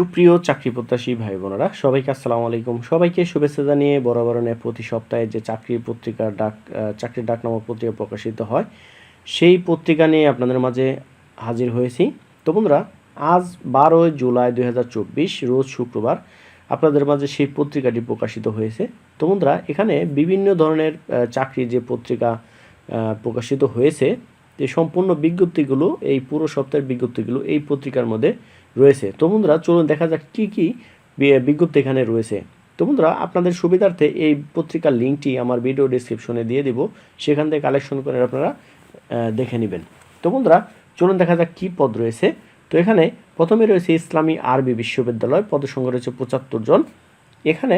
সুপ্রিয় চাকরি প্রত্যাশী ভাই বোনেরা সবাইকে আসসালামু আলাইকুম। সবাইকে শুভেচ্ছা জানিয়ে বরাবরণে প্রতি সপ্তাহে যে চাকরির পত্রিকার ডাক চাকরির ডাক নামক পত্রিকা প্রকাশিত হয়, সেই পত্রিকা নিয়ে আপনাদের মাঝে হাজির হয়েছি। তো বন্ধুরা, আজ বারোই জুলাই দু হাজার চব্বিশ, রোজ শুক্রবার আপনাদের মাঝে সেই পত্রিকাটি প্রকাশিত হয়েছে। তো বন্ধুরা, এখানে বিভিন্ন ধরনের চাকরি যে পত্রিকা প্রকাশিত হয়েছে যে সম্পূর্ণ বিজ্ঞপ্তিগুলো, এই পুরো সপ্তাহের বিজ্ঞপ্তিগুলো এই পত্রিকার মধ্যে রয়েছে। তো বন্ধুরা, চলুন দেখা যাক কী কী বিজ্ঞপ্তি এখানে রয়েছে। তো বন্ধুরা, আপনাদের সুবিধার্থে এই পত্রিকার লিঙ্কটি আমার ভিডিও ডিসক্রিপশনে দিয়ে দিব। সেখান থেকে কালেকশন করে আপনারা দেখে নেবেন। তো বন্ধুরা, চলুন দেখা যাক কী পদ রয়েছে। তো এখানে প্রথমে রয়েছে ইসলামী আরবি বিশ্ববিদ্যালয়, পদসংখ্যা রয়েছে পঁচাত্তর জন। এখানে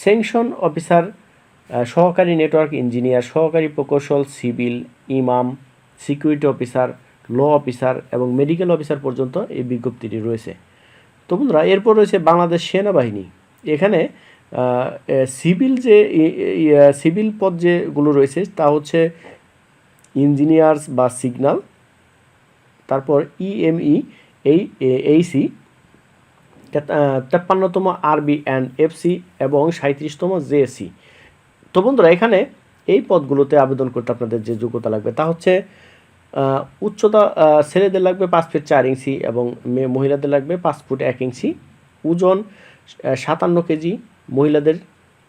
স্যাংশন অফিসার সহকারী নেটওয়ার্ক ইঞ্জিনিয়ার সহকারী প্রকৌশল সিভিল ইমাম সিকিউরিটি অফিসার ল অফিসার এবং মেডিকেল অফিসার পর্যন্ত এই বিজ্ঞপ্তিটি রয়েছে। তো বন্ধুরা, এরপর রয়েছে বাংলাদেশ সেনাবাহিনী। এখানে সিভিল যে সিভিল পদ যেগুলো রয়েছে তা হচ্ছে ইঞ্জিনিয়ার্স বা সিগন্যাল তারপর ইএমই এই এইসি তেপ্পান্নতম আরবি অ্যান্ড এফসি এবং সাঁত্রিশতম জেএসি তো বন্ধুরা, এখানে এই পদগুলোতে আবেদন করতে আপনাদের যে যোগ্যতা লাগবে তা হচ্ছে উচ্চতা ছেলেদের লাগবে পাঁচ ফিট চার ইঞ্চি এবং মেয়ে, মহিলাদের লাগবে পাঁচ ফুট এক ইঞ্চি। ওজন সাতান্ন কেজি, মহিলাদের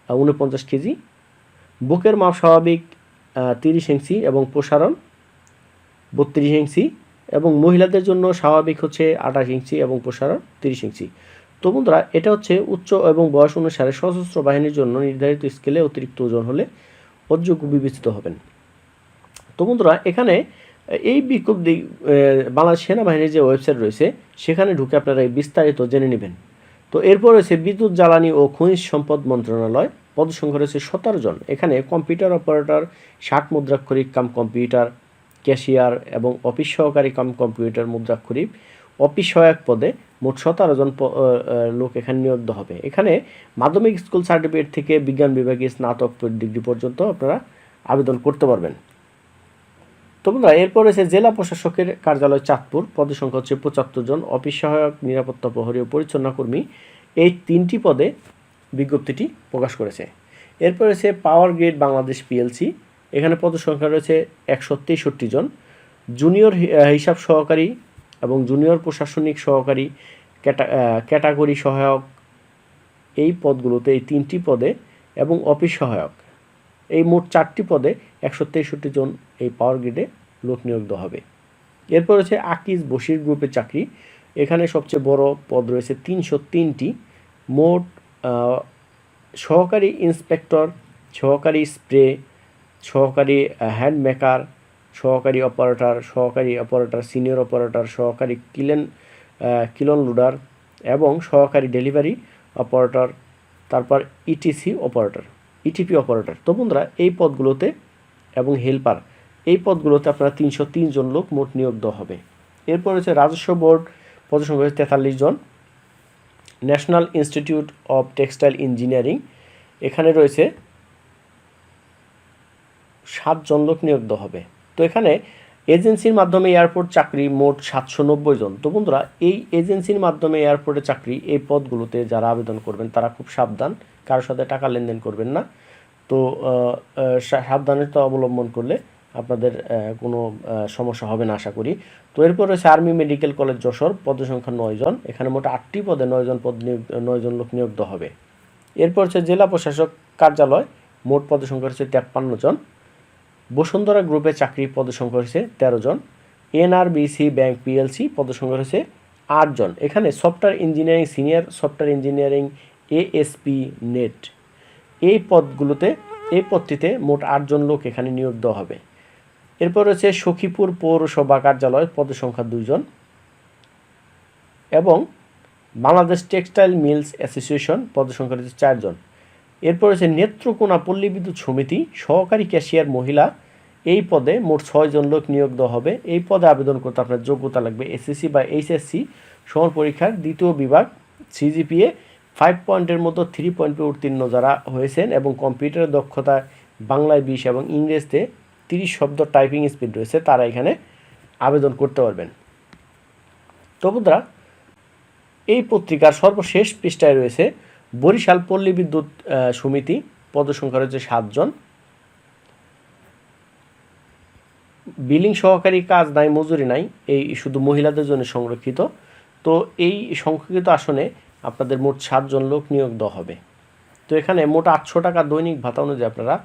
উনপঞ্চাশ কেজি। বুকের মাপ স্বাভাবিক তিরিশ ইঞ্চি এবং প্রসারণ বত্রিশ ইঞ্চি এবং মহিলাদের জন্য স্বাভাবিক হচ্ছে আঠাশ ইঞ্চি এবং প্রসারণ তিরিশ ইঞ্চি। তো বন্ধুরা, এটা হচ্ছে উচ্চ এবং বয়স অনুসারে সশস্ত্র বাহিনীর জন্য নির্ধারিত স্কেলে অতিরিক্ত ওজন হলে অযোগ্য বিবেচিত হবেন। তো বন্ধুরা, এখানে এই বিজ্ঞপ্তি বাংলাদেশ সেনাবাহিনীর যে ওয়েবসাইট রয়েছে, সেখানে ঢুকে আপনারা এই বিস্তারিত জেনে নেবেন। তো এরপর রয়েছে বিদ্যুৎ, জ্বালানি ও খনিজ সম্পদ মন্ত্রণালয়। পদসংখ্যা রয়েছে সতেরো জন। এখানে কম্পিউটার অপারেটর, ষাট মুদ্রাক্ষরিক কাম কম্পিউটার, ক্যাশিয়ার এবং অফিস সহকারী কাম কম্পিউটার, মুদ্রাক্ষরিক অফিস সহায়ক পদে মোট সতেরো জন লোক এখানে নিয়োগ হবে। এখানে মাধ্যমিক স্কুল সার্টিফিকেট থেকে বিজ্ঞান বিভাগে স্নাতক ডিগ্রি পর্যন্ত আপনারা আবেদন করতে পারবেন। তো বন্ধুরা, এরপর রয়েছে জেলা প্রশাসকের কার্যালয় চাঁদপুর। পদের সংখ্যা হচ্ছে পঁচাত্তর জন। অফিস সহায়ক নিরাপত্তা প্রহরী ও পরিচ্ছন্ন কর্মী এই তিনটি পদে বিজ্ঞপ্তিটি প্রকাশ করেছে। এরপর রয়েছে পাওয়ার গ্রিড বাংলাদেশ পিএলসি। এখানে পদের সংখ্যা রয়েছে একশো তেষট্টি জন। জুনিয়র হিসাব সহকারী এবং জুনিয়র প্রশাসনিক সহকারী ক্যাটাগরি সহায়ক এই পদগুলোতে এই তিনটি পদে এবং অফিস সহায়ক। এই মোট চারটি পদে একশো তেষট্টি জন এই পাওয়ার গ্রিডে লোক নিয়োগ হবে। এরপর রয়েছে আকিজ বশির গ্রুপের চাকরি। এখানে সবচেয়ে বড় পদ রয়েছে তিনশো তিনটি। মোট সহকারী ইন্সপেক্টর, সহকারী স্প্রে, সহকারী হ্যান্ড মেকার সহকারী অপারেটর সহকারী অপারেটর, সিনিয়র অপারেটর, সহকারী কিলেন কিলন লোডার এবং সহকারী ডেলিভারি অপারেটর, তারপর ইটিসি অপারেটর ইটিপি অপারেটর। তো বন্ধুরা, এই পদগুলোতে এবং হেল্পার, এই পদগুলোতে আপনারা তিনশো জন লোক মোট নিয়োগ দেওয়া হবে। এরপর হচ্ছে রাজস্ব বোর্ড, পদসংখ্যা হচ্ছে তেতাল্লিশ জন। National institute of textile engineering, এখানে রয়েছে সাতজন লোক নিয়োগ দেওয়া হবে। তো এখানে এজেন্সির মাধ্যমে এয়ারপোর্ট চাকরি মোট সাতশো নব্বই জন। তো বন্ধুরা, এই এজেন্সির মাধ্যমে এয়ারপোর্টে চাকরি এই পদগুলোতে যারা আবেদন করবেন, তারা খুব সাবধান। কারোর সাথে টাকা লেনদেন করবেন না। তো সাবধানতা অবলম্বন করলে আপনাদের কোনো সমস্যা হবে না, আশা করি। তো এরপর রয়েছে আর্মি মেডিকেল কলেজ যশোর পদসংখ্যা নয় জন। এখানে মোট আটটি পদে নয় জন পদ নিয়োগ, নয় জন লোক নিয়োগ হবে। এরপর হচ্ছে জেলা প্রশাসক কার্যালয়, মোট পদসংখ্যা হচ্ছে তেপ্পান্ন জন। বসুন্ধরা গ্রুপে চাকরি পদসংখ্যা হয়েছে তেরো জন। এনআরবিসি ব্যাংক পিএলসি পদসংখ্যা হয়েছে আট জন। এখানে software engineering, senior software engineering, ASP, net. এই পদগুলোতে, এই পদটিতে মোট আটজন লোক এখানে নিয়োগ দেওয়া হবে। এরপর রয়েছে সখীপুর পৌরসভা কার্যালয় পদসংখ্যা দুইজন এবং বাংলাদেশ টেক্সটাইল মিলস অ্যাসোসিয়েশন পদসংখ্যা রয়েছে চারজন এরপর রয়েছে নেত্রকোনা পল্লী বিদ্যুৎ সমিতি সহকারী ক্যাশিয়ার মহিলা এই পদে মোট ছয়জন লোক নিয়োগ দেওয়া হবে। এই পদে আবেদন করতে আপনার যোগ্যতা লাগবে এসএসসি বা এইচএসসি সমান পরীক্ষার দ্বিতীয় বিভাগ সিজিপিএ ফাইভ পয়েন্টের মতো থ্রি পয়েন্টে উত্তীর্ণ যারা হয়েছেন এবং কম্পিউটারের দক্ষতা বাংলায় বিশ এবং ইংরেজিতে তিরিশ শব্দ টাইপিং স্পিড রয়েছে, তারা এখানে আবেদন করতে পারবেন। তো বন্ধুরা, এই পত্রিকার সর্বশেষ পৃষ্ঠায় রয়েছে বরিশাল পল্লী বিদ্যুৎ সমিতি পদসংখ্যা রয়েছে সাতজন। বিলিং সহকারী কাজ নাই, মজুরি নাই, এই শুধু মহিলাদের জন্য সংরক্ষিত। তো এই সংরক্ষিত আসনে আপনাদের মোট সাতজন লোক নিয়োগ দেওয়া হবে। তো এখানে মোট আটশো টাকা দৈনিক ভাতা অনুযায়ী আপনারা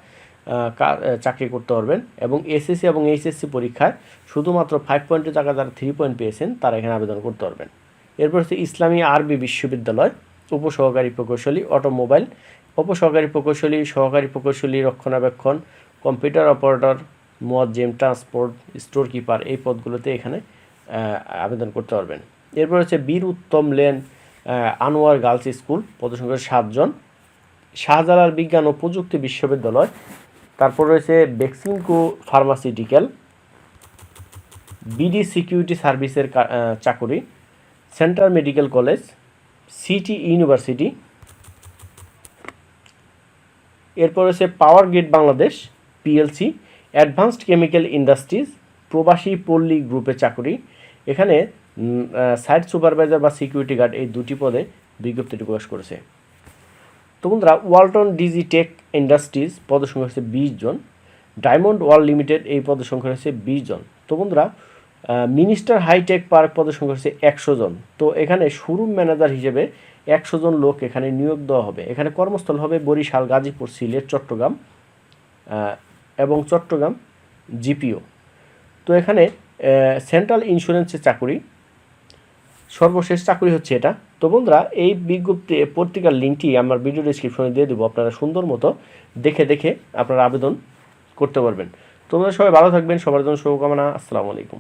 চাকরি করতে পারবেন এবং এসএসসি এবং এইচএসসি পরীক্ষায় শুধুমাত্র ফাইভ পয়েন্টের টাকা যারা থ্রি পয়েন্ট পেয়েছেন, তারা এখানে আবেদন করতে পারবেন। এরপর হচ্ছে ইসলামী আরবি বিশ্ববিদ্যালয়, উপসহকারী প্রকৌশলী, অটোমোবাইল, উপসহকারী প্রকৌশলী, সহকারী প্রকৌশলী, রক্ষণাবেক্ষণ, কম্পিউটার অপারেটর মোয়াজ্জেম ট্রান্সপোর্ট স্টোর কিপার এই পদগুলোতে এখানে আবেদন করতে পারবেন। এরপর হচ্ছে Bir Uttam lane Anwar girls school পদসংখ্যা সাতজন। শাহজালাল বিজ্ঞান ও প্রযুক্তি বিশ্ববিদ্যালয়। তারপর রয়েছে বেক্সিমকো ফার্মাসিউটিক্যাল, বিডি সিকিউরিটি সার্ভিসের চাকুরি, central medical college, city university. এরপর রয়েছে power grid Bangladesh, PLC. Advanced chemical industries প্রবাসী পল্লী গ্রুপে চাকরি। এখানে সাইট সুপারভাইজার বা সিকিউরিটি গার্ড এই দুটি পদে বিজ্ঞপ্তিটি প্রকাশ করেছে। তো বন্ধুরা, ওয়ালটন ডিজি টেক ইন্ডাস্ট্রিজ পদসংখ্যা হচ্ছে বিশ জন। ডায়মন্ড ওয়ার্ল্ড লিমিটেড এই পদসংখ্যা হচ্ছে বিশ জন। তো বন্ধুরা মিনিস্টার হাইটেক পার্ক পদসংখ্যা হচ্ছে একশো জন। তো এখানে শোরুম ম্যানেজার হিসেবে একশো জন লোক এখানে নিয়োগ দেওয়া হবে। এখানে কর্মস্থল হবে বরিশাল, গাজীপুর, সিলেট, চট্টগ্রাম। এবং চট্টগ্রাম জিপিও। তো এখানে সেন্ট্রাল ইন্স্যুরেন্সের চাকুরি। সর্বশেষ চাকুরি হচ্ছে এটা। তো বন্ধুরা, এই বিজ্ঞপ্তি পত্রিকার লিঙ্কটি আমার ভিডিও ডিসক্রিপশনে দিয়ে দেবো। আপনারা সুন্দর মতো দেখে দেখে আপনারা আবেদন করতে পারবেন। তোমরা সবাই ভালো থাকবেন। সবার জন্য শুভকামনা। আসসালামু আলাইকুম।